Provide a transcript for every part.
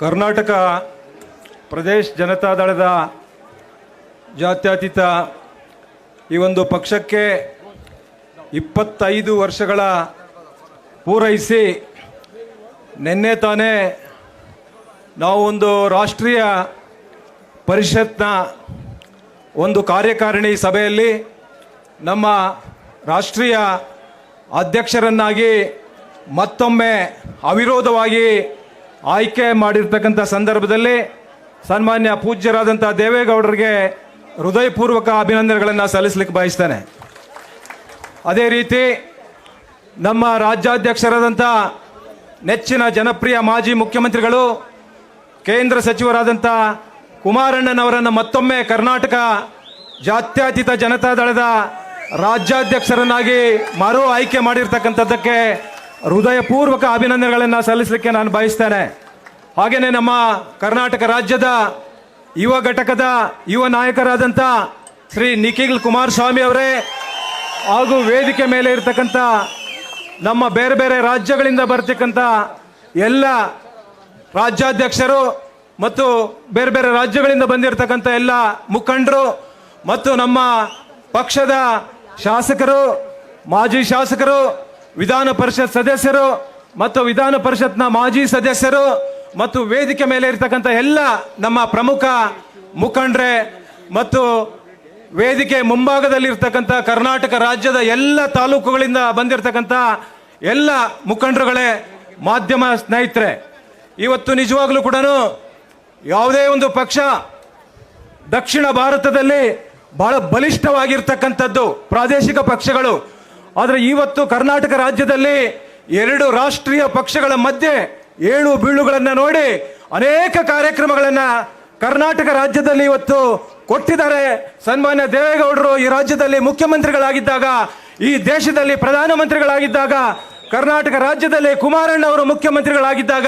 ಕರ್ನಾಟಕ ಪ್ರದೇಶ್ ಜನತಾದಳದ ಜಾತ್ಯತೀತ ಈ ಒಂದು ಪಕ್ಷಕ್ಕೆ ಇಪ್ಪತ್ತೈದು ವರ್ಷಗಳ ಪೂರೈಸಿ ನಿನ್ನೆ ತಾನೇ ನಾವು ಒಂದು ರಾಷ್ಟ್ರೀಯ ಪರಿಷತ್ನ ಒಂದು ಕಾರ್ಯಕಾರಿಣಿ ಸಭೆಯಲ್ಲಿ ನಮ್ಮ ರಾಷ್ಟ್ರೀಯ ಅಧ್ಯಕ್ಷರನ್ನಾಗಿ ಮತ್ತೊಮ್ಮೆ ಅವಿರೋಧವಾಗಿ ಆಯ್ಕೆ ಮಾಡಿರ್ತಕ್ಕಂಥ ಸಂದರ್ಭದಲ್ಲಿ ಸನ್ಮಾನ್ಯ ಪೂಜ್ಯರಾದಂಥ ದೇವೇಗೌಡರಿಗೆ ಹೃದಯಪೂರ್ವಕ ಅಭಿನಂದನೆಗಳನ್ನು ಸಲ್ಲಿಸಲಿಕ್ಕೆ ಬಯಸ್ತೇನೆ. ಅದೇ ರೀತಿ ನಮ್ಮ ರಾಜ್ಯಾಧ್ಯಕ್ಷರಾದಂಥ ನೆಚ್ಚಿನ ಜನಪ್ರಿಯ ಮಾಜಿ ಮುಖ್ಯಮಂತ್ರಿಗಳು, ಕೇಂದ್ರ ಸಚಿವರಾದಂಥ ಕುಮಾರಣ್ಣನವರನ್ನು ಮತ್ತೊಮ್ಮೆ ಕರ್ನಾಟಕ ಜಾತ್ಯತೀತ ಜನತಾದಳದ ರಾಜ್ಯಾಧ್ಯಕ್ಷರನ್ನಾಗಿ ಮರು ಆಯ್ಕೆ ಮಾಡಿರ್ತಕ್ಕಂಥದ್ದಕ್ಕೆ ಹೃದಯಪೂರ್ವಕ ಅಭಿನಂದನೆಗಳನ್ನು ಸಲ್ಲಿಸಲಿಕ್ಕೆ ನಾನು ಬಯಸ್ತೇನೆ. ಹಾಗೆಯೇ ನಮ್ಮ ಕರ್ನಾಟಕ ರಾಜ್ಯದ ಯುವ ಘಟಕದ ಯುವ ನಾಯಕರಾದಂಥ ಶ್ರೀ ನಿಖಿಲ್ ಕುಮಾರಸ್ವಾಮಿ ಅವರೇ, ಹಾಗೂ ವೇದಿಕೆ ಮೇಲೆ ಇರ್ತಕ್ಕಂಥ ನಮ್ಮ ಬೇರೆ ಬೇರೆ ರಾಜ್ಯಗಳಿಂದ ಬರ್ತಕ್ಕಂಥ ಎಲ್ಲ ರಾಜ್ಯಾಧ್ಯಕ್ಷರು ಮತ್ತು ಬೇರೆ ಬೇರೆ ರಾಜ್ಯಗಳಿಂದ ಬಂದಿರತಕ್ಕಂಥ ಎಲ್ಲ ಮುಖಂಡರು ಮತ್ತು ನಮ್ಮ ಪಕ್ಷದ ಶಾಸಕರು, ಮಾಜಿ ಶಾಸಕರು ವಿಧಾನ ಪರಿಷತ್ ಸದಸ್ಯರು ಮತ್ತು ವಿಧಾನ ಪರಿಷತ್ನ ಮಾಜಿ ಸದಸ್ಯರು ಮತ್ತು ವೇದಿಕೆ ಮೇಲೆ ಇರ್ತಕ್ಕಂಥ ಎಲ್ಲ ನಮ್ಮ ಪ್ರಮುಖ ಮುಖಂಡ್ರೆ ಮತ್ತು ವೇದಿಕೆ ಮುಂಭಾಗದಲ್ಲಿ ಇರ್ತಕ್ಕಂಥ ಕರ್ನಾಟಕ ರಾಜ್ಯದ ಎಲ್ಲ ತಾಲೂಕುಗಳಿಂದ ಬಂದಿರತಕ್ಕಂಥ ಎಲ್ಲ ಮುಖಂಡರುಗಳೇ, ಮಾಧ್ಯಮ ಸ್ನೇಹಿತರೆ, ಇವತ್ತು ನಿಜವಾಗ್ಲೂ ಕೂಡ ಯಾವುದೇ ಒಂದು ಪಕ್ಷ ದಕ್ಷಿಣ ಭಾರತದಲ್ಲಿ ಬಹಳ ಬಲಿಷ್ಠವಾಗಿರ್ತಕ್ಕಂಥದ್ದು ಪ್ರಾದೇಶಿಕ ಪಕ್ಷಗಳು ಆದರೆ ಇವತ್ತು ಕರ್ನಾಟಕ ರಾಜ್ಯದಲ್ಲಿ ಎರಡು ರಾಷ್ಟ್ರೀಯ ಪಕ್ಷಗಳ ಮಧ್ಯೆ ಏಳು ಬೀಳುಗಳನ್ನು ನೋಡಿ ಅನೇಕ ಕಾರ್ಯಕ್ರಮಗಳನ್ನು ಕರ್ನಾಟಕ ರಾಜ್ಯದಲ್ಲಿ ಇವತ್ತು ಕೊಟ್ಟಿದ್ದಾರೆ. ಸನ್ಮಾನ್ಯ ದೇವೇಗೌಡರು ಈ ರಾಜ್ಯದಲ್ಲಿ ಮುಖ್ಯಮಂತ್ರಿಗಳಾಗಿದ್ದಾಗ, ಈ ದೇಶದಲ್ಲಿ ಪ್ರಧಾನಮಂತ್ರಿಗಳಾಗಿದ್ದಾಗ ಕರ್ನಾಟಕ ರಾಜ್ಯದಲ್ಲಿ ಕುಮಾರಣ್ಣ ಅವರು ಮುಖ್ಯಮಂತ್ರಿಗಳಾಗಿದ್ದಾಗ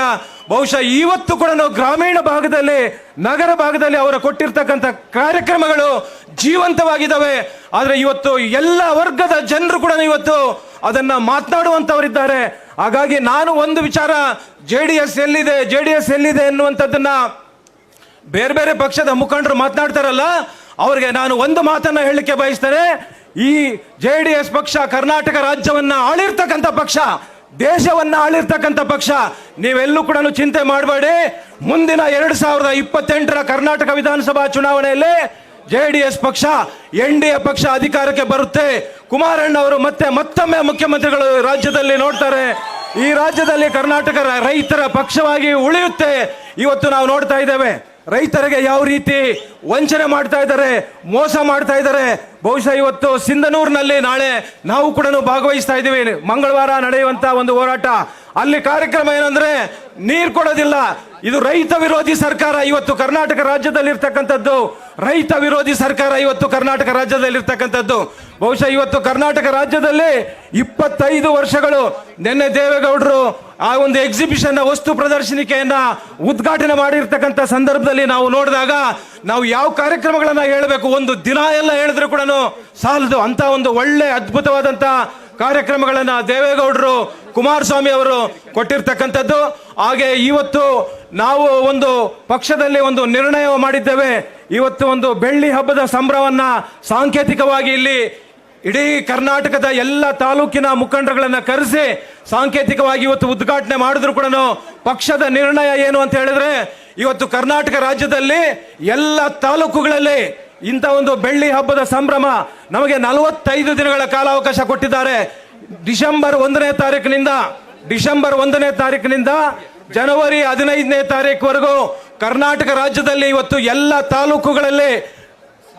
ಬಹುಶಃ ಇವತ್ತು ಕೂಡ ನಾವು ಗ್ರಾಮೀಣ ಭಾಗದಲ್ಲಿ, ನಗರ ಭಾಗದಲ್ಲಿ ಅವರು ಕೊಟ್ಟಿರ್ತಕ್ಕಂಥ ಕಾರ್ಯಕ್ರಮಗಳು ಜೀವಂತವಾಗಿದ್ದಾವೆ. ಆದರೆ ಇವತ್ತು ಎಲ್ಲ ವರ್ಗದ ಜನರು ಕೂಡ ಇವತ್ತು ಅದನ್ನ ಮಾತನಾಡುವಂತವರಿದ್ದಾರೆ. ಹಾಗಾಗಿ ನಾನು ಒಂದು ವಿಚಾರ, ಜೆ ಡಿ ಎಸ್ ಎಲ್ಲಿದೆ, ಜೆ ಡಿ ಎಸ್ ಎಲ್ಲಿದೆ ಎನ್ನುವಂಥದ್ದನ್ನ ಬೇರೆ ಬೇರೆ ಪಕ್ಷದ ಮುಖಂಡರು ಮಾತನಾಡ್ತಾರಲ್ಲ, ಅವರಿಗೆ ನಾನು ಒಂದು ಮಾತನ್ನ ಹೇಳಲಿಕ್ಕೆ ಬಯಸ್ತೇನೆ. ಈ ಜೆ ಡಿ ಎಸ್ ಪಕ್ಷ ಕರ್ನಾಟಕ ರಾಜ್ಯವನ್ನ ಆಳಿರ್ತಕ್ಕಂಥ ಪಕ್ಷ, ದೇಶವನ್ನ ಆಳಿರ್ತಕ್ಕಂಥ ಪಕ್ಷ, ನೀವೆಲ್ಲೂ ಕೂಡ ಚಿಂತೆ ಮಾಡಬೇಡಿ. ಮುಂದಿನ ಎರಡು ಸಾವಿರದ ಇಪ್ಪತ್ತೆಂಟರ ಕರ್ನಾಟಕ ವಿಧಾನಸಭಾ ಚುನಾವಣೆಯಲ್ಲಿ ಜೆ ಡಿ ಎಸ್ ಪಕ್ಷ, ಎನ್ ಡಿ ಎ ಪಕ್ಷ ಅಧಿಕಾರಕ್ಕೆ ಬರುತ್ತೆ. ಕುಮಾರಣ್ಣ ಅವರು ಮತ್ತೆ ಮತ್ತೊಮ್ಮೆ ಮುಖ್ಯಮಂತ್ರಿಗಳು ರಾಜ್ಯದಲ್ಲಿ ನೋಡ್ತಾರೆ. ಈ ರಾಜ್ಯದಲ್ಲಿ ಕರ್ನಾಟಕ ರೈತರ ಪಕ್ಷವಾಗಿ ಉಳಿಯುತ್ತೆ. ಇವತ್ತು ನಾವು ನೋಡ್ತಾ ಇದ್ದೇವೆ. ರೈತರಿಗೆ ಯಾವ ರೀತಿ ವಂಚನೆ ಮಾಡ್ತಾ ಇದ್ದಾರೆ, ಮೋಸ ಮಾಡ್ತಾ ಇದ್ದಾರೆ, ಬಹುಶಃ ಇವತ್ತು ಸಿಂಧನೂರಿನಲ್ಲಿ ನಾಳೆ ನಾವು ಕೂಡ ಭಾಗವಹಿಸ್ತಾ ಇದ್ದೀವಿ. ಮಂಗಳವಾರ ನಡೆಯುವಂತ ಒಂದು ಹೋರಾಟ. ಅಲ್ಲಿ ಕಾರ್ಯಕ್ರಮ ಏನಂದ್ರೆ ನೀರು ಕೊಡೋದಿಲ್ಲ. ಇದು ರೈತ ವಿರೋಧಿ ಸರ್ಕಾರ ಇವತ್ತು ಕರ್ನಾಟಕ ರಾಜ್ಯದಲ್ಲಿ ಇರ್ತಕ್ಕಂಥದ್ದು ರೈತ ವಿರೋಧಿ ಸರ್ಕಾರ ಇವತ್ತು ಕರ್ನಾಟಕ ರಾಜ್ಯದಲ್ಲಿ ಇರ್ತಕ್ಕಂಥದ್ದು ಬಹುಶಃ ಇವತ್ತು ಕರ್ನಾಟಕ ರಾಜ್ಯದಲ್ಲಿ ಇಪ್ಪತ್ತೈದು ವರ್ಷಗಳು ನಿನ್ನೆ ದೇವೇಗೌಡರು ಆ ಒಂದು ಎಕ್ಸಿಬಿಷನ್ ವಸ್ತು ಪ್ರದರ್ಶನಿಕೆಯನ್ನ ಉದ್ಘಾಟನೆ ಮಾಡಿರ್ತಕ್ಕಂಥ ಸಂದರ್ಭದಲ್ಲಿ ನಾವು ನೋಡಿದಾಗ ನಾವು ಯಾವ ಕಾರ್ಯಕ್ರಮಗಳನ್ನು ಹೇಳಬೇಕು? ಒಂದು ದಿನ ಎಲ್ಲ ಹೇಳಿದ್ರು ಕೂಡ ಸಾಲದು. ಅಂತ ಒಂದು ಒಳ್ಳೆ ಅದ್ಭುತವಾದಂತ ಕಾರ್ಯಕ್ರಮಗಳನ್ನು ದೇವೇಗೌಡರು, ಕುಮಾರಸ್ವಾಮಿ ಅವರು ಕೊಟ್ಟಿರ್ತಕ್ಕಂಥದ್ದು. ಹಾಗೆ ಇವತ್ತು ನಾವು ಒಂದು ಪಕ್ಷದಲ್ಲಿ ಒಂದು ನಿರ್ಣಯ ಮಾಡಿದ್ದೇವೆ. ಇವತ್ತು ಒಂದು ಬೆಳ್ಳಿ ಹಬ್ಬದ ಸಂಭ್ರಮವನ್ನ ಸಾಂಕೇತಿಕವಾಗಿ ಇಲ್ಲಿ ಇಡೀ ಕರ್ನಾಟಕದ ಎಲ್ಲ ತಾಲೂಕಿನ ಮುಖಂಡರುಗಳನ್ನ ಕರೆಸಿ ಸಾಂಕೇತಿಕವಾಗಿ ಇವತ್ತು ಉದ್ಘಾಟನೆ ಮಾಡಿದ್ರು ಕೂಡ ಪಕ್ಷದ ನಿರ್ಣಯ ಏನು ಅಂತ ಹೇಳಿದ್ರೆ, ಇವತ್ತು ಕರ್ನಾಟಕ ರಾಜ್ಯದಲ್ಲಿ ಎಲ್ಲ ತಾಲೂಕುಗಳಲ್ಲಿ ಇಂಥ ಒಂದು ಬೆಳ್ಳಿ ಹಬ್ಬದ ಸಂಭ್ರಮ ನಮಗೆ ನಲವತ್ತೈದು ದಿನಗಳ ಕಾಲಾವಕಾಶ ಕೊಟ್ಟಿದ್ದಾರೆ. ಡಿಸೆಂಬರ್ ಒಂದನೇ ತಾರೀಕಿನಿಂದ ಡಿಸೆಂಬರ್ ಒಂದನೇ ತಾರೀಕಿನಿಂದ ಜನವರಿ ಹದಿನೈದನೇ ತಾರೀಕುವರೆಗೂ ಕರ್ನಾಟಕ ರಾಜ್ಯದಲ್ಲಿ ಇವತ್ತು ಎಲ್ಲ ತಾಲೂಕುಗಳಲ್ಲಿ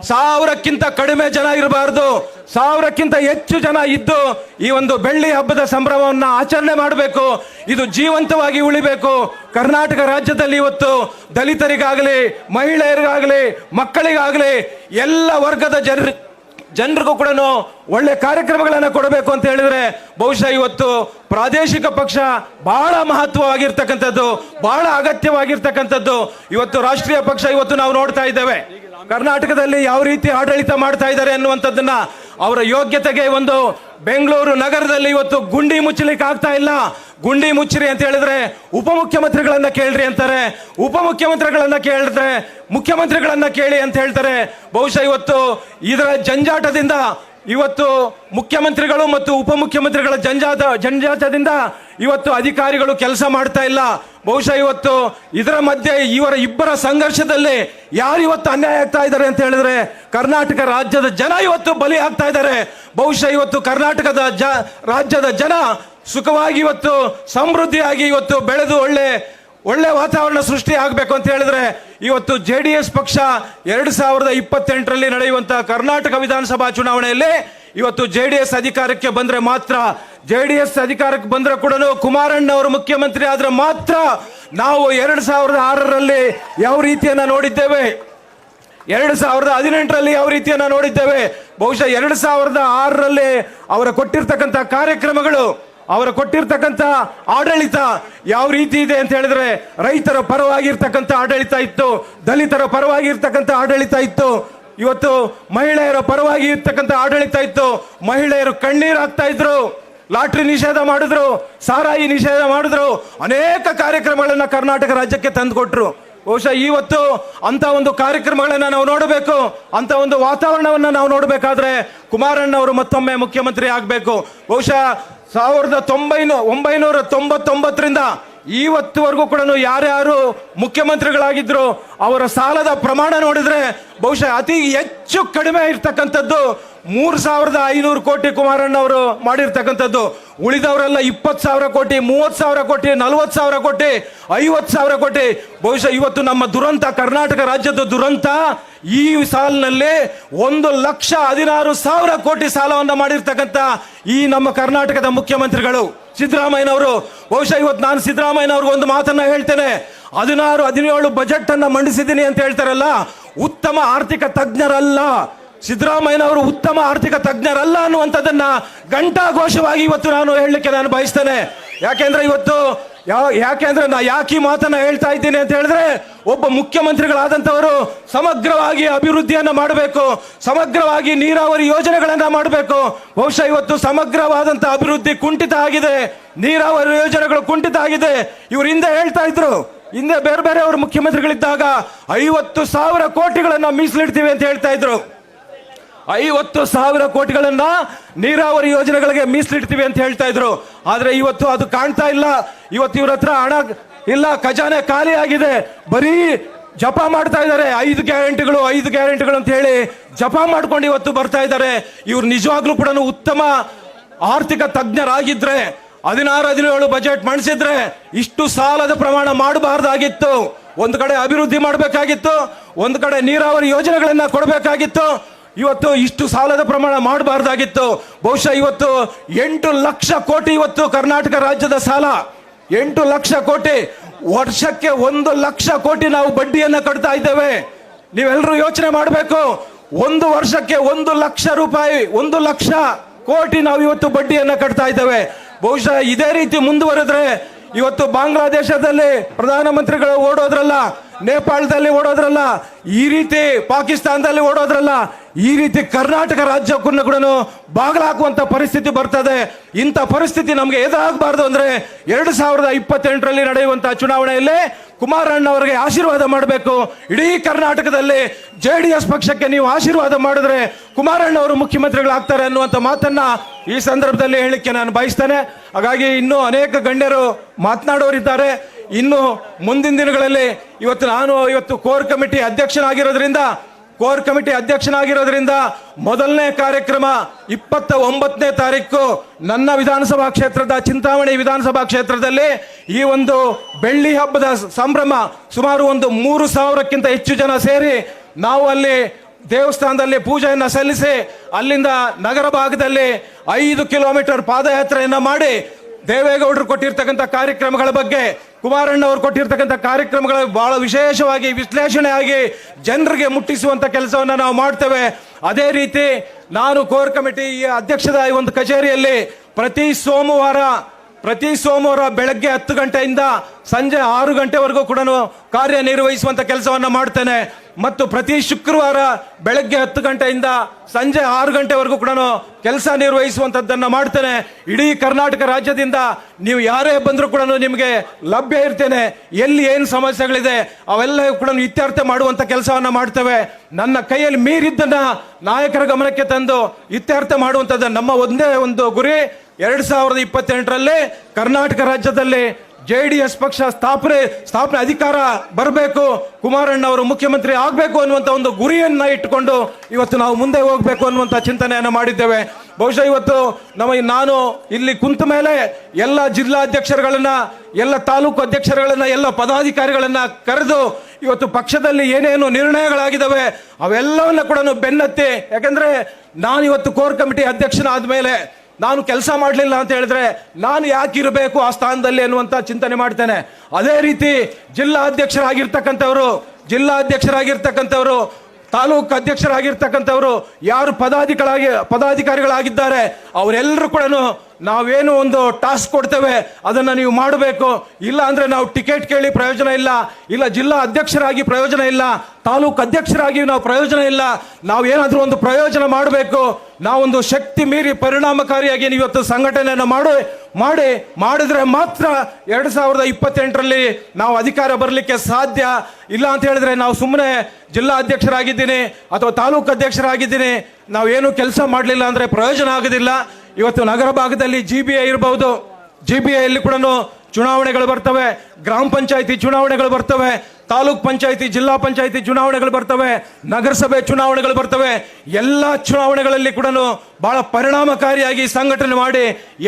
ಸಾವಿರಕ್ಕಿಂತ ಕಡಿಮೆ ಜನ ಇರಬಾರ್ದು. ಸಾವಿರಕ್ಕಿಂತ ಹೆಚ್ಚು ಜನ ಇದ್ದು ಈ ಒಂದು ಬೆಳ್ಳಿ ಹಬ್ಬದ ಸಂಭ್ರಮವನ್ನು ಆಚರಣೆ ಮಾಡಬೇಕು. ಇದು ಜೀವಂತವಾಗಿ ಉಳಿಬೇಕು. ಕರ್ನಾಟಕ ರಾಜ್ಯದಲ್ಲಿ ಇವತ್ತು ದಲಿತರಿಗಾಗಲಿ, ಮಹಿಳೆಯರಿಗಾಗಲಿ, ಮಕ್ಕಳಿಗಾಗಲಿ ಎಲ್ಲ ವರ್ಗದ ಜನರು, ಜನರಿಗೂ ಕೂಡ ಒಳ್ಳೆ ಕಾರ್ಯಕ್ರಮಗಳನ್ನು ಕೊಡಬೇಕು ಅಂತ ಹೇಳಿದ್ರೆ ಬಹುಶಃ ಇವತ್ತು ಪ್ರಾದೇಶಿಕ ಪಕ್ಷ ಬಹಳ ಮಹತ್ವವಾಗಿರ್ತಕ್ಕಂಥದ್ದು, ಬಹಳ ಅಗತ್ಯವಾಗಿರ್ತಕ್ಕಂಥದ್ದು. ಇವತ್ತು ರಾಷ್ಟ್ರೀಯ ಪಕ್ಷ ಇವತ್ತು ನಾವು ನೋಡ್ತಾ ಇದ್ದೇವೆ. ಕರ್ನಾಟಕದಲ್ಲಿ ಯಾವ ರೀತಿ ಆಡಳಿತ ಮಾಡ್ತಾ ಇದ್ದಾರೆ ಅನ್ನುವಂಥದ್ದನ್ನ ಅವರ ಯೋಗ್ಯತೆಗೆ ಒಂದು ಬೆಂಗಳೂರು ನಗರದಲ್ಲಿ ಇವತ್ತು ಗುಂಡಿ ಮುಚ್ಚಲಿಕ್ಕೆ ಆಗ್ತಾ ಇಲ್ಲ. ಗುಂಡಿ ಮುಚ್ಚಿರಿ ಅಂತ ಹೇಳಿದ್ರೆ ಉಪಮುಖ್ಯಮಂತ್ರಿಗಳನ್ನ ಕೇಳ್ರಿ ಅಂತಾರೆ. ಉಪಮುಖ್ಯಮಂತ್ರಿಗಳನ್ನ ಕೇಳಿದ್ರೆ ಮುಖ್ಯಮಂತ್ರಿಗಳನ್ನ ಕೇಳಿ ಅಂತ ಹೇಳ್ತಾರೆ. ಬಹುಶಃ ಇವತ್ತು ಇದರ ಜಂಜಾಟದಿಂದ ಇವತ್ತು ಮುಖ್ಯಮಂತ್ರಿಗಳು ಮತ್ತು ಉಪಮುಖ್ಯಮಂತ್ರಿಗಳ ಜಂಜಾಟ ಜಂಜಾಟದಿಂದ ಇವತ್ತು ಅಧಿಕಾರಿಗಳು ಕೆಲಸ ಮಾಡ್ತಾ ಇಲ್ಲ. ಬಹುಶಃ ಇವತ್ತು ಇದರ ಮಧ್ಯೆ ಇವರ ಇಬ್ಬರ ಸಂಘರ್ಷದಲ್ಲಿ ಯಾರು ಇವತ್ತು ಅನ್ಯಾಯ ಆಗ್ತಾ ಇದ್ದಾರೆ ಅಂತ ಹೇಳಿದ್ರೆ ಕರ್ನಾಟಕ ರಾಜ್ಯದ ಜನ ಇವತ್ತು ಬಲಿ ಆಗ್ತಾ ಇದ್ದಾರೆ. ಬಹುಶಃ ಇವತ್ತು ಕರ್ನಾಟಕದ ಜ, ರಾಜ್ಯದ ಜನ ಸುಖವಾಗಿ ಇವತ್ತು ಸಮೃದ್ಧಿಯಾಗಿ ಇವತ್ತು ಬೆಳೆದು ಒಳ್ಳೆ ಒಳ್ಳೆ ವಾತಾವರಣ ಸೃಷ್ಟಿ ಆಗಬೇಕು ಅಂತ ಹೇಳಿದ್ರೆ ಇವತ್ತು ಜೆ ಡಿ ಎಸ್ ಪಕ್ಷ ಎರಡು ಸಾವಿರದ ಇಪ್ಪತ್ತೆಂಟರಲ್ಲಿ ನಡೆಯುವಂತಹ ಕರ್ನಾಟಕ ವಿಧಾನಸಭಾ ಚುನಾವಣೆಯಲ್ಲಿ ಇವತ್ತು ಜೆ ಡಿ ಎಸ್ ಅಧಿಕಾರಕ್ಕೆ ಬಂದ್ರೆ ಮಾತ್ರ ಜೆ ಡಿ ಎಸ್ ಅಧಿಕಾರಕ್ಕೆ ಬಂದ್ರೆ ಕೂಡ ಕುಮಾರಣ್ಣ ಅವರು ಮುಖ್ಯಮಂತ್ರಿ ಆದ್ರೆ ಮಾತ್ರ ನಾವು ಎರಡು ಸಾವಿರದ ಆರರಲ್ಲಿ ಯಾವ ರೀತಿಯನ್ನ ನೋಡಿದ್ದೇವೆ? ಎರಡು ಸಾವಿರದ ಹದಿನೆಂಟರಲ್ಲಿ ಯಾವ ರೀತಿಯನ್ನ ನೋಡಿದ್ದೇವೆ? ಬಹುಶಃ ಎರಡು ಸಾವಿರದ ಆರರಲ್ಲಿ ಅವರ ಕೊಟ್ಟಿರ್ತಕ್ಕಂಥ ಕಾರ್ಯಕ್ರಮಗಳು, ಅವರ ಕೊಟ್ಟಿರ್ತಕ್ಕಂಥ ಆಡಳಿತ ಯಾವ ರೀತಿ ಇದೆ ಅಂತ ಹೇಳಿದ್ರೆ, ರೈತರ ಪರವಾಗಿರ್ತಕ್ಕಂಥ ಆಡಳಿತ ಇತ್ತು, ದಲಿತರ ಪರವಾಗಿರ್ತಕ್ಕಂಥ ಆಡಳಿತ ಇತ್ತು. ಇವತ್ತು ಮಹಿಳೆಯರ ಪರವಾಗಿ ಇರ್ತಕ್ಕಂಥ ಆಡಳಿತ ಇತ್ತು. ಮಹಿಳೆಯರು ಕಣ್ಣೀರು ಹಾಕ್ತಾ ಇದ್ರು. ಲಾಟ್ರಿ ನಿಷೇಧ ಮಾಡಿದ್ರು. ಸಾರಾಯಿ ನಿಷೇಧ ಮಾಡಿದ್ರು. ಅನೇಕ ಕಾರ್ಯಕ್ರಮಗಳನ್ನು ಕರ್ನಾಟಕ ರಾಜ್ಯಕ್ಕೆ ತಂದುಕೊಟ್ರು. ಬಹುಶಃ ಇವತ್ತು ಅಂತ ಒಂದು ಕಾರ್ಯಕ್ರಮಗಳನ್ನು ನಾವು ನೋಡಬೇಕು. ಅಂತ ಒಂದು ವಾತಾವರಣವನ್ನು ನಾವು ನೋಡಬೇಕಾದ್ರೆ ಕುಮಾರಣ್ಣ ಅವರು ಮತ್ತೊಮ್ಮೆ ಮುಖ್ಯಮಂತ್ರಿ ಆಗಬೇಕು. ಬಹುಶಃ ಸಾವಿರದ ತೊಂಬೈನೂ ಒಂಬೈನೂರ ತೊಂಬತ್ತೊಂಬತ್ತರಿಂದ ಇವತ್ತುವರೆಗೂ ಕೂಡ ಯಾರ್ಯಾರು ಮುಖ್ಯಮಂತ್ರಿಗಳಾಗಿದ್ರು ಅವರ ಸಾಲದ ಪ್ರಮಾಣ ನೋಡಿದ್ರೆ ಬಹುಶಃ ಅತಿ ಹೆಚ್ಚು ಕಡಿಮೆ ಇರ್ತಕ್ಕಂಥದ್ದು ಮೂರು ಸಾವಿರದ ಐನೂರು ಕೋಟಿ ಕುಮಾರಣ್ಣ ಅವರು ಮಾಡಿರ್ತಕ್ಕಂಥದ್ದು. ಉಳಿದವರೆಲ್ಲ ಇಪ್ಪತ್ತು ಸಾವಿರ ಕೋಟಿ, ಮೂವತ್ತು ಸಾವಿರ ಕೋಟಿ, ನಲವತ್ತು ಸಾವಿರ ಕೋಟಿ, ಐವತ್ತು ಸಾವಿರ ಕೋಟಿ. ಬಹುಶಃ ಇವತ್ತು ನಮ್ಮ ದುರಂತ, ಕರ್ನಾಟಕ ರಾಜ್ಯದ ದುರಂತ, ಈ ಸಾಲಿನಲ್ಲಿ ಒಂದು ಲಕ್ಷ ಹದಿನಾರು ಸಾವಿರ ಕೋಟಿ ಸಾಲವನ್ನು ಮಾಡಿರ್ತಕ್ಕಂಥ ಈ ನಮ್ಮ ಕರ್ನಾಟಕದ ಮುಖ್ಯಮಂತ್ರಿಗಳು. ಸಿದ್ದರಾಮಯ್ಯನವರು, ಬಹುಶಃ ಇವತ್ತು ನಾನು ಸಿದ್ದರಾಮಯ್ಯನವ್ರಿಗೆ ಒಂದು ಮಾತನ್ನ ಹೇಳ್ತೇನೆ. ಹದಿನಾರು, ಹದಿನೇಳು ಬಜೆಟ್ ಅನ್ನ ಮಂಡಿಸಿದ್ದೀನಿ ಅಂತ ಹೇಳ್ತಾರಲ್ಲ, ಉತ್ತಮ ಆರ್ಥಿಕ ತಜ್ಞರಲ್ಲ. ಸಿದ್ದರಾಮಯ್ಯನವರು ಉತ್ತಮ ಆರ್ಥಿಕ ತಜ್ಞರಲ್ಲ ಅನ್ನುವಂಥದ್ದನ್ನ ಘಂಟಾಘೋಷವಾಗಿ ಇವತ್ತು ನಾನು ಹೇಳಲಿಕ್ಕೆ ನಾನು ಬಯಸ್ತೇನೆ. ಯಾಕೆಂದ್ರೆ ಇವತ್ತು ಯಾವ ಯಾಕೆಂದ್ರೆ ನಾ ಯಾಕೆ ಈ ಮಾತನ್ನ ಹೇಳ್ತಾ ಇದ್ದೀನಿ ಅಂತ ಹೇಳಿದ್ರೆ ಒಬ್ಬ ಮುಖ್ಯಮಂತ್ರಿಗಳಾದಂಥವರು ಸಮಗ್ರವಾಗಿ ಅಭಿವೃದ್ಧಿಯನ್ನ ಮಾಡಬೇಕು, ಸಮಗ್ರವಾಗಿ ನೀರಾವರಿ ಯೋಜನೆಗಳನ್ನ ಮಾಡಬೇಕು. ಬಹುಶಃ ಇವತ್ತು ಸಮಗ್ರವಾದಂಥ ಅಭಿವೃದ್ಧಿ ಕುಂಠಿತ ಆಗಿದೆ, ನೀರಾವರಿ ಯೋಜನೆಗಳು ಕುಂಠಿತ ಆಗಿದೆ. ಇವರು ಹಿಂದೆ ಹೇಳ್ತಾ ಇದ್ರು, ಹಿಂದೆ ಬೇರೆ ಬೇರೆ ಅವರು ಮುಖ್ಯಮಂತ್ರಿಗಳಿದ್ದಾಗ ಐವತ್ತು ಸಾವಿರ ಕೋಟಿಗಳನ್ನ ಮೀಸಲಿಡ್ತೀವಿ ಅಂತ ಹೇಳ್ತಾ ಇದ್ರು. ಐವತ್ತು ಸಾವಿರ ಕೋಟಿಗಳನ್ನ ನೀರಾವರಿ ಯೋಜನೆಗಳಿಗೆ ಮೀಸಲಿಡ್ತೀವಿ ಅಂತ ಹೇಳ್ತಾ ಇದ್ರು. ಆದ್ರೆ ಇವತ್ತು ಅದು ಕಾಣ್ತಾ ಇಲ್ಲ. ಇವತ್ತು ಇವ್ರ ಹತ್ರ ಹಣ ಇಲ್ಲ, ಖಜಾನೆ ಖಾಲಿ ಆಗಿದೆ. ಬರೀ ಜಪ ಮಾಡ್ತಾ ಇದ್ದಾರೆ. ಐದು ಗ್ಯಾರಂಟಿಗಳು ಐದು ಗ್ಯಾರಂಟಿಗಳು ಅಂತ ಹೇಳಿ ಜಪ ಮಾಡ್ಕೊಂಡು ಇವತ್ತು ಬರ್ತಾ ಇದ್ದಾರೆ. ಇವ್ರು ನಿಜವಾಗ್ಲೂ ಕೂಡ ಉತ್ತಮ ಆರ್ಥಿಕ ತಜ್ಞರಾಗಿದ್ರೆ, ಹದಿನಾರು, ಹದಿನೇಳು ಬಜೆಟ್ ಮಣಿಸಿದ್ರೆ ಇಷ್ಟು ಸಾಲದ ಪ್ರಮಾಣ ಮಾಡಬಾರ್ದಾಗಿತ್ತು. ಒಂದು ಕಡೆ ಅಭಿವೃದ್ಧಿ ಮಾಡಬೇಕಾಗಿತ್ತು. ಒಂದು ಕಡೆ ನೀರಾವರಿ ಯೋಜನೆಗಳನ್ನ ಕೊಡಬೇಕಾಗಿತ್ತು. ಇವತ್ತು ಇಷ್ಟು ಸಾಲದ ಪ್ರಮಾಣ ಮಾಡಬಾರ್ದಾಗಿತ್ತು. ಬಹುಶಃ ಇವತ್ತು ಎಂಟು ಲಕ್ಷ ಕೋಟಿ ಇವತ್ತು ಕರ್ನಾಟಕ ರಾಜ್ಯದ ಸಾಲ. ಎಂಟು ಲಕ್ಷ ಕೋಟಿ. ವರ್ಷಕ್ಕೆ ಒಂದು ಲಕ್ಷ ಕೋಟಿ ನಾವು ಬಡ್ಡಿಯನ್ನು ಕಟ್ತಾ ಇದ್ದೇವೆ. ನೀವೆಲ್ಲರೂ ಯೋಚನೆ ಮಾಡಬೇಕು. ಒಂದು ವರ್ಷಕ್ಕೆ ಒಂದು ಲಕ್ಷ ರೂಪಾಯಿ, ಒಂದು ಲಕ್ಷ ಕೋಟಿ ನಾವು ಇವತ್ತು ಬಡ್ಡಿಯನ್ನು ಕಟ್ತಾ ಇದ್ದೇವೆ. ಬಹುಶಃ ಇದೇ ರೀತಿ ಮುಂದುವರೆದ್ರೆ ಇವತ್ತು ಬಾಂಗ್ಲಾದೇಶದಲ್ಲಿ ಪ್ರಧಾನಮಂತ್ರಿಗಳು ಓಡೋದ್ರಲ್ಲ, ನೇಪಾಳದಲ್ಲಿ ಓಡೋದ್ರಲ್ಲ, ಈ ರೀತಿ ಪಾಕಿಸ್ತಾನದಲ್ಲಿ ಓಡೋದ್ರಲ್ಲ ಈ ರೀತಿ ಕರ್ನಾಟಕ ರಾಜ್ಯಕ್ಕೂ ಕೂಡ ಬಾಗಿಲಾಕುವಂತ ಪರಿಸ್ಥಿತಿ ಬರ್ತದೆ. ಇಂಥ ಪರಿಸ್ಥಿತಿ ನಮಗೆ ಎದುರಾಗಬಾರ್ದು ಅಂದ್ರೆ ಎರಡು ಸಾವಿರದ ಇಪ್ಪತ್ತೆಂಟರಲ್ಲಿ ನಡೆಯುವಂಥ ಚುನಾವಣೆಯಲ್ಲಿ ಕುಮಾರಣ್ಣ ಅವರಿಗೆ ಆಶೀರ್ವಾದ ಮಾಡಬೇಕು. ಇಡೀ ಕರ್ನಾಟಕದಲ್ಲಿ ಜೆ ಡಿ ಎಸ್ ಪಕ್ಷಕ್ಕೆ ನೀವು ಆಶೀರ್ವಾದ ಮಾಡಿದ್ರೆ ಕುಮಾರಣ್ಣ ಅವರು ಮುಖ್ಯಮಂತ್ರಿಗಳಾಗ್ತಾರೆ ಅನ್ನುವಂಥ ಮಾತನ್ನ ಈ ಸಂದರ್ಭದಲ್ಲಿ ಹೇಳಲಿಕ್ಕೆ ನಾನು ಬಯಸ್ತೇನೆ. ಹಾಗಾಗಿ ಇನ್ನೂ ಅನೇಕ ಗಣ್ಯರು ಮಾತನಾಡೋರಿದ್ದಾರೆ. ಇನ್ನು ಮುಂದಿನ ದಿನಗಳಲ್ಲಿ ಇವತ್ತು ನಾನು, ಇವತ್ತು ಕೋರ್ ಕಮಿಟಿ ಅಧ್ಯಕ್ಷನಾಗಿರೋದ್ರಿಂದ ಕೋರ್ ಕಮಿಟಿ ಅಧ್ಯಕ್ಷನಾಗಿರೋದ್ರಿಂದ ಮೊದಲನೇ ಕಾರ್ಯಕ್ರಮ ಇಪ್ಪತ್ತ ಒಂಬತ್ತನೇ ತಾರೀಕು ನನ್ನ ವಿಧಾನಸಭಾ ಕ್ಷೇತ್ರದ ಚಿಂತಾಮಣಿ ವಿಧಾನಸಭಾ ಕ್ಷೇತ್ರದಲ್ಲಿ ಈ ಒಂದು ಬೆಳ್ಳಿ ಹಬ್ಬದ ಸಂಭ್ರಮ ಸುಮಾರು ಒಂದು ಮೂರು ಸಾವಿರಕ್ಕಿಂತ ಹೆಚ್ಚು ಜನ ಸೇರಿ ನಾವು ಅಲ್ಲಿ ದೇವಸ್ಥಾನದಲ್ಲಿ ಪೂಜೆಯನ್ನು ಸಲ್ಲಿಸಿ ಅಲ್ಲಿಂದ ನಗರ ಭಾಗದಲ್ಲಿ ಐದು ಕಿಲೋಮೀಟರ್ ಪಾದಯಾತ್ರೆಯನ್ನು ಮಾಡಿ ದೇವೇಗೌಡರು ಕೊಟ್ಟಿರ್ತಕ್ಕಂಥ ಕಾರ್ಯಕ್ರಮಗಳ ಬಗ್ಗೆ, ಕುಮಾರಣ್ಣ ಅವರು ಕೊಟ್ಟಿರ್ತಕ್ಕಂಥ ಕಾರ್ಯಕ್ರಮಗಳ ಬಹಳ ವಿಶೇಷವಾಗಿ ವಿಶ್ಲೇಷಣೆ ಆಗಿ ಜನರಿಗೆ ಮುಟ್ಟಿಸುವಂತ ಕೆಲಸವನ್ನು ನಾವು ಮಾಡ್ತೇವೆ. ಅದೇ ರೀತಿ ನಾನು ಕೋರ್ ಕಮಿಟಿ ಅಧ್ಯಕ್ಷದ ಈ ಒಂದು ಕಚೇರಿಯಲ್ಲಿ ಪ್ರತಿ ಸೋಮವಾರ ಪ್ರತಿ ಸೋಮವಾರ ಬೆಳಗ್ಗೆ ಹತ್ತು ಗಂಟೆಯಿಂದ ಸಂಜೆ ಆರು ಗಂಟೆವರೆಗೂ ಕೂಡ ಕಾರ್ಯನಿರ್ವಹಿಸುವಂಥ ಕೆಲಸವನ್ನು ಮಾಡ್ತೇನೆ. ಮತ್ತು ಪ್ರತಿ ಶುಕ್ರವಾರ ಬೆಳಗ್ಗೆ ಹತ್ತು ಗಂಟೆಯಿಂದ ಸಂಜೆ ಆರು ಗಂಟೆವರೆಗೂ ಕೂಡ ಕೆಲಸ ನಿರ್ವಹಿಸುವಂಥದ್ದನ್ನು ಮಾಡ್ತೇನೆ. ಇಡೀ ಕರ್ನಾಟಕ ರಾಜ್ಯದಿಂದ ನೀವು ಯಾರೇ ಬಂದರೂ ಕೂಡ ನಿಮಗೆ ಲಭ್ಯ ಇರ್ತೇನೆ. ಎಲ್ಲಿ ಏನು ಸಮಸ್ಯೆಗಳಿದೆ ಅವೆಲ್ಲ ಕೂಡ ಇತ್ಯರ್ಥ ಮಾಡುವಂಥ ಕೆಲಸವನ್ನು ಮಾಡ್ತೇವೆ. ನನ್ನ ಕೈಯಲ್ಲಿ ಮೀರಿದ್ದನ್ನು ನಾಯಕರ ಗಮನಕ್ಕೆ ತಂದು ಇತ್ಯರ್ಥ ಮಾಡುವಂಥದ್ದು ನಮ್ಮ ಒಂದೇ ಒಂದು ಗುರಿ. ಎರಡ್ ಸಾವಿರದ ಇಪ್ಪತ್ತೆಂಟರಲ್ಲೇ ಕರ್ನಾಟಕ ರಾಜ್ಯದಲ್ಲಿ ಜೆ ಡಿ ಎಸ್ ಪಕ್ಷ ಸ್ಥಾಪನೆ ಸ್ಥಾಪನೆ ಅಧಿಕಾರ ಬರಬೇಕು, ಕುಮಾರಣ್ಣ ಅವರು ಮುಖ್ಯಮಂತ್ರಿ ಆಗಬೇಕು ಅನ್ನುವಂಥ ಒಂದು ಗುರಿಯನ್ನು ಇಟ್ಟುಕೊಂಡು ಇವತ್ತು ನಾವು ಮುಂದೆ ಹೋಗಬೇಕು ಅನ್ನುವಂಥ ಚಿಂತನೆಯನ್ನು ಮಾಡಿದ್ದೇವೆ. ಬಹುಶಃ ಇವತ್ತು ನಮ್ಮ ನಾನು ಇಲ್ಲಿ ಕುಂತ ಮೇಲೆ ಎಲ್ಲ ಜಿಲ್ಲಾಧ್ಯಕ್ಷರುಗಳನ್ನು, ಎಲ್ಲ ತಾಲೂಕು ಅಧ್ಯಕ್ಷರುಗಳನ್ನು, ಎಲ್ಲ ಪದಾಧಿಕಾರಿಗಳನ್ನು ಕರೆದು ಇವತ್ತು ಪಕ್ಷದಲ್ಲಿ ಏನೇನು ನಿರ್ಣಯಗಳಾಗಿದ್ದಾವೆ ಅವೆಲ್ಲವನ್ನ ಕೂಡ ಬೆನ್ನತ್ತಿ, ಯಾಕೆಂದರೆ ನಾನು ಇವತ್ತು ಕೋರ್ ಕಮಿಟಿ ಅಧ್ಯಕ್ಷನಾದ ಮೇಲೆ ನಾನು ಕೆಲಸ ಮಾಡಲಿಲ್ಲ ಅಂತ ಹೇಳಿದ್ರೆ ನಾನು ಯಾಕೆ ಇರಬೇಕು ಆ ಸ್ಥಾನದಲ್ಲಿ ಅನ್ನುವಂಥ ಚಿಂತನೆ ಮಾಡ್ತೇನೆ. ಅದೇ ರೀತಿ ಜಿಲ್ಲಾ ಅಧ್ಯಕ್ಷರಾಗಿರ್ತಕ್ಕಂಥವ್ರು ಜಿಲ್ಲಾ ಅಧ್ಯಕ್ಷರಾಗಿರ್ತಕ್ಕಂಥವ್ರು ತಾಲೂಕು ಅಧ್ಯಕ್ಷರಾಗಿರ್ತಕ್ಕಂಥವ್ರು, ಯಾರು ಪದಾಧಿಕಾರಿ ಪದಾಧಿಕಾರಿಗಳಾಗಿದ್ದಾರೆ, ಅವರೆಲ್ಲರೂ ಕೂಡ ನಾವೇನು ಒಂದು ಟಾಸ್ಕ್ ಕೊಡ್ತೇವೆ, ಅದನ್ನು ನೀವು ಮಾಡಬೇಕು. ಇಲ್ಲ ಅಂದರೆ ನಾವು ಟಿಕೆಟ್ ಕೇಳಿ ಪ್ರಯೋಜನ ಇಲ್ಲ ಇಲ್ಲ ಜಿಲ್ಲಾ ಅಧ್ಯಕ್ಷರಾಗಿ ಪ್ರಯೋಜನ ಇಲ್ಲ, ತಾಲೂಕು ಅಧ್ಯಕ್ಷರಾಗಿ ನಾವು ಪ್ರಯೋಜನ ಇಲ್ಲ, ನಾವು ಏನಾದರೂ ಒಂದು ಪ್ರಯೋಜನ ಮಾಡಬೇಕು. ನಾವೊಂದು ಶಕ್ತಿ ಮೀರಿ ಪರಿಣಾಮಕಾರಿಯಾಗಿ ನೀವು ಇವತ್ತು ಸಂಘಟನೆಯನ್ನು ಮಾಡಿ ಮಾಡಿ, ಮಾಡಿದರೆ ಮಾತ್ರ ಎರಡು ಸಾವಿರದ ಇಪ್ಪತ್ತೆಂಟರಲ್ಲಿ ನಾವು ಅಧಿಕಾರ ಬರಲಿಕ್ಕೆ ಸಾಧ್ಯ. ಇಲ್ಲ ಅಂತ ಹೇಳಿದ್ರೆ ನಾವು ಸುಮ್ಮನೆ ಜಿಲ್ಲಾ ಅಧ್ಯಕ್ಷರಾಗಿದ್ದೀನಿ ಅಥವಾ ತಾಲೂಕು ಅಧ್ಯಕ್ಷರಾಗಿದ್ದೀನಿ. ನಾವೇನು ಕೆಲಸ ಮಾಡಲಿಲ್ಲ ಅಂದರೆ ಪ್ರಯೋಜನ ಆಗೋದಿಲ್ಲ. ಇವತ್ತು ನಗರ ಭಾಗದಲ್ಲಿ ಜಿ ಬಿ ಐ ಇರಬಹುದು. ಜಿ ಬಿ ಐಯಲ್ಲಿ ಕೂಡ ಚುನಾವಣೆಗಳು ಬರ್ತವೆ. ಗ್ರಾಮ ಪಂಚಾಯಿತಿ ಚುನಾವಣೆಗಳು ಬರ್ತವೆ. ತಾಲೂಕ್ ಪಂಚಾಯಿತಿ, ಜಿಲ್ಲಾ ಪಂಚಾಯಿತಿ ಚುನಾವಣೆಗಳು ಬರ್ತವೆ. ನಗರಸಭೆ ಚುನಾವಣೆಗಳು ಬರ್ತವೆ. ಎಲ್ಲ ಚುನಾವಣೆಗಳಲ್ಲಿ ಕೂಡ ಬಹಳ ಪರಿಣಾಮಕಾರಿಯಾಗಿ ಸಂಘಟನೆ ಮಾಡಿ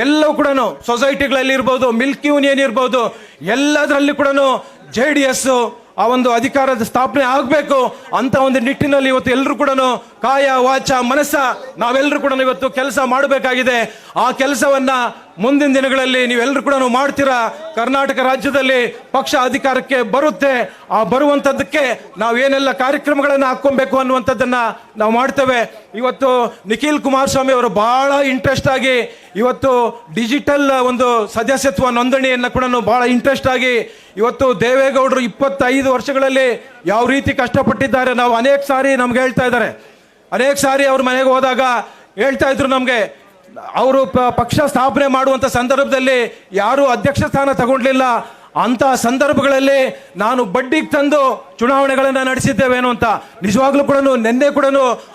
ಎಲ್ಲವೂ ಕೂಡ ಸೊಸೈಟಿಗಳಲ್ಲಿ ಇರ್ಬೋದು ಮಿಲ್ಕ್ ಯೂನಿಯನ್ ಇರ್ಬೋದು, ಎಲ್ಲದರಲ್ಲಿ ಕೂಡ ಜೆ ಡಿ ಎಸ್ ಆ ಒಂದು ಅಧಿಕಾರದ ಸ್ಥಾಪನೆ ಆಗಬೇಕು ಅಂತ ಒಂದು ನಿಟ್ಟಿನಲ್ಲಿ ಇವತ್ತು ಎಲ್ಲರೂ ಕೂಡ ಕಾಯ, ವಾಚ, ಮನಸ್ಸ ನಾವೆಲ್ಲರೂ ಕೂಡ ಇವತ್ತು ಕೆಲಸ ಮಾಡಬೇಕಾಗಿದೆ. ಆ ಕೆಲಸವನ್ನ ಮುಂದಿನ ದಿನಗಳಲ್ಲಿ ನೀವೆಲ್ಲರೂ ಕೂಡ ಮಾಡ್ತೀರಾ? ಕರ್ನಾಟಕ ರಾಜ್ಯದಲ್ಲಿ ಪಕ್ಷ ಅಧಿಕಾರಕ್ಕೆ ಬರುತ್ತೆ. ಆ ಬರುವಂಥದ್ದಕ್ಕೆ ನಾವೇನೆಲ್ಲ ಕಾರ್ಯಕ್ರಮಗಳನ್ನು ಹಾಕ್ಕೊಬೇಕು ಅನ್ನುವಂಥದ್ದನ್ನು ನಾವು ಮಾಡ್ತೇವೆ. ಇವತ್ತು ನಿಖಿಲ್ ಕುಮಾರಸ್ವಾಮಿ ಅವರು ಭಾಳ ಇಂಟ್ರೆಸ್ಟ್ ಆಗಿ ಇವತ್ತು ಡಿಜಿಟಲ್ ಒಂದು ಸದಸ್ಯತ್ವ ನೋಂದಣಿಯನ್ನು ಕೂಡ ಭಾಳ ಇಂಟ್ರೆಸ್ಟ್ ಆಗಿ ಇವತ್ತು ದೇವೇಗೌಡರು ಇಪ್ಪತ್ತೈದು ವರ್ಷಗಳಲ್ಲಿ ಯಾವ ರೀತಿ ಕಷ್ಟಪಟ್ಟಿದ್ದಾರೆ ನಾವು ಅನೇಕ ಸಾರಿ ನಮ್ಗೆ ಹೇಳ್ತಾ ಇದ್ದಾರೆ. ಅನೇಕ ಸಾರಿ ಅವ್ರ ಮನೆಗೆ ಹೋದಾಗ ಹೇಳ್ತಾ ಇದ್ರು ನಮಗೆ ಅವರು ಪಕ್ಷ ಸ್ಥಾಪನೆ ಮಾಡುವಂತ ಸಂದರ್ಭದಲ್ಲಿ ಯಾರು ಅಧ್ಯಕ್ಷ ಸ್ಥಾನ ತಗೊಂಡ್ಲಿಲ್ಲ. ಅಂತ ಸಂದರ್ಭಗಳಲ್ಲಿ ನಾನು ಬಡ್ಡಿಗೆ ತಂದು ಚುನಾವಣೆಗಳನ್ನು ನಡೆಸಿದ್ದೇವೇನೋ ಅಂತ ನಿಜವಾಗ್ಲೂ ಕೂಡ ನಿನ್ನೆ ಕೂಡ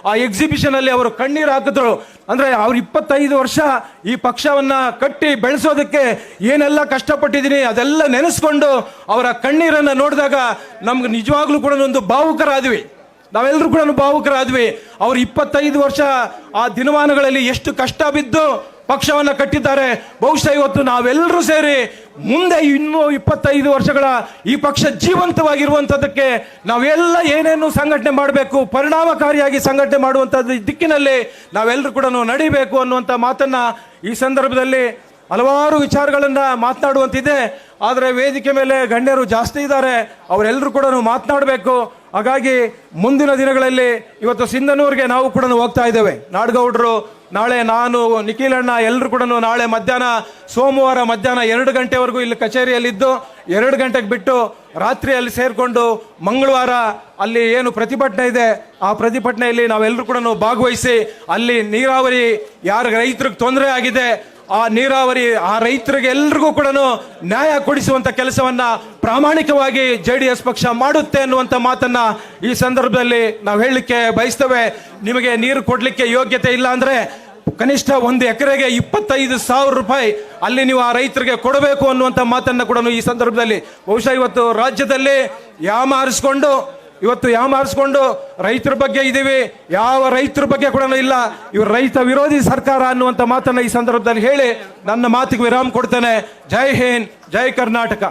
ಆ ಎಕ್ಸಿಬಿಷನ್ ಅಲ್ಲಿ ಅವರು ಕಣ್ಣೀರು ಹಾಕಿದ್ರು. ಅಂದ್ರೆ ಅವ್ರು ಇಪ್ಪತ್ತೈದು ವರ್ಷ ಈ ಪಕ್ಷವನ್ನ ಕಟ್ಟಿ ಬೆಳೆಸೋದಕ್ಕೆ ಏನೆಲ್ಲ ಕಷ್ಟಪಟ್ಟಿದ್ದೀನಿ ಅದೆಲ್ಲ ನೆನೆಸ್ಕೊಂಡು ಅವರ ಕಣ್ಣೀರನ್ನ ನೋಡಿದಾಗ ನಮ್ಗೆ ನಿಜವಾಗ್ಲೂ ಕೂಡ ಒಂದು ಭಾವುಕರಾದ್ವಿ. ನಾವೆಲ್ಲರೂ ಕೂಡ ಭಾವುಕರಾದ್ವಿ ಅವ್ರು ಇಪ್ಪತ್ತೈದು ವರ್ಷ ಆ ದಿನಮಾನಗಳಲ್ಲಿ ಎಷ್ಟು ಕಷ್ಟ ಬಿದ್ದು ಪಕ್ಷವನ್ನ ಕಟ್ಟಿದ್ದಾರೆ. ಬಹುಶಃ ಇವತ್ತು ನಾವೆಲ್ಲರೂ ಸೇರಿ ಮುಂದೆ ಇನ್ನೂ ಇಪ್ಪತ್ತೈದು ವರ್ಷಗಳ ಈ ಪಕ್ಷ ಜೀವಂತವಾಗಿರುವಂಥದ್ದಕ್ಕೆ ನಾವೆಲ್ಲ ಏನೇನು ಸಂಘಟನೆ ಮಾಡಬೇಕು, ಪರಿಣಾಮಕಾರಿಯಾಗಿ ಸಂಘಟನೆ ಮಾಡುವಂಥದ್ದು ದಿಕ್ಕಿನಲ್ಲಿ ನಾವೆಲ್ಲರೂ ಕೂಡ ನಡಿಬೇಕು ಅನ್ನುವಂಥ ಮಾತನ್ನ ಈ ಸಂದರ್ಭದಲ್ಲಿ ಹಲವಾರು ವಿಚಾರಗಳನ್ನು ಮಾತನಾಡುವಂತಿದೆ. ಆದರೆ ವೇದಿಕೆ ಮೇಲೆ ಗಣ್ಯರು ಜಾಸ್ತಿ ಇದ್ದಾರೆ. ಅವರೆಲ್ಲರೂ ಕೂಡ ಮಾತನಾಡಬೇಕು. ಹಾಗಾಗಿ ಮುಂದಿನ ದಿನಗಳಲ್ಲಿ ಇವತ್ತು ಸಿಂಧನೂರಿಗೆ ನಾವು ಕೂಡ ಹೋಗ್ತಾ ಇದ್ದೇವೆ. ನಾಡಗೌಡರು ನಾಳೆ ನಾನು ನಿಖಿಲಣ್ಣ ಎಲ್ಲರೂ ಕೂಡ ನಾಳೆ ಮಧ್ಯಾಹ್ನ, ಸೋಮವಾರ ಮಧ್ಯಾಹ್ನ ಎರಡು ಗಂಟೆವರೆಗೂ ಇಲ್ಲಿ ಕಚೇರಿಯಲ್ಲಿದ್ದು, ಎರಡು ಗಂಟೆಗೆ ಬಿಟ್ಟು ರಾತ್ರಿ ಅಲ್ಲಿ ಸೇರಿಕೊಂಡು ಮಂಗಳವಾರ ಅಲ್ಲಿ ಏನು ಪ್ರತಿಭಟನೆ ಇದೆ, ಆ ಪ್ರತಿಭಟನೆಯಲ್ಲಿ ನಾವೆಲ್ಲರೂ ಕೂಡ ಭಾಗವಹಿಸಿ ಅಲ್ಲಿ ನೀರಾವರಿ ಯಾರ ರೈತರಿಗೆ ತೊಂದರೆ ಆಗಿದೆ ಆ ನೀರಾವರಿ ಆ ರೈತರಿಗೆ ಎಲ್ರಿಗೂ ಕೂಡ ನ್ಯಾಯ ಕೊಡಿಸುವಂತ ಕೆಲಸವನ್ನ ಪ್ರಾಮಾಣಿಕವಾಗಿ ಜೆ ಡಿ ಎಸ್ ಪಕ್ಷ ಮಾಡುತ್ತೆ ಅನ್ನುವಂತ ಮಾತನ್ನ ಈ ಸಂದರ್ಭದಲ್ಲಿ ನಾವು ಹೇಳಲಿಕ್ಕೆ ಬಯಸ್ತೇವೆ. ನಿಮಗೆ ನೀರು ಕೊಡ್ಲಿಕ್ಕೆ ಯೋಗ್ಯತೆ ಇಲ್ಲ ಅಂದ್ರೆ ಕನಿಷ್ಠ ಒಂದು ಎಕರೆಗೆ ಇಪ್ಪತ್ತೈದು ಸಾವಿರ ರೂಪಾಯಿ ಅಲ್ಲಿ ನೀವು ಆ ರೈತರಿಗೆ ಕೊಡಬೇಕು ಅನ್ನುವಂಥ ಮಾತನ್ನು ಕೂಡ ಈ ಸಂದರ್ಭದಲ್ಲಿ ಬಹುಶಃ ಇವತ್ತು ರಾಜ್ಯದಲ್ಲಿ ಯಾಮಾರಿಸ್ಕೊಂಡು ಇವತ್ತು ಯಾಮಾರಿಸ್ಕೊಂಡು ರೈತರ ಬಗ್ಗೆ ಇದೀವಿ ಯಾವ ರೈತರ ಬಗ್ಗೆ ಕೂಡ ಇಲ್ಲ. ಇವರು ರೈತ ವಿರೋಧಿ ಸರ್ಕಾರ ಅನ್ನುವಂಥ ಮಾತನ್ನ ಈ ಸಂದರ್ಭದಲ್ಲಿ ಹೇಳಿ ನನ್ನ ಮಾತಿಗೆ ವಿರಾಮ ಕೊಡ್ತೇನೆ. ಜೈ ಹಿಂದ್, ಜೈ ಕರ್ನಾಟಕ.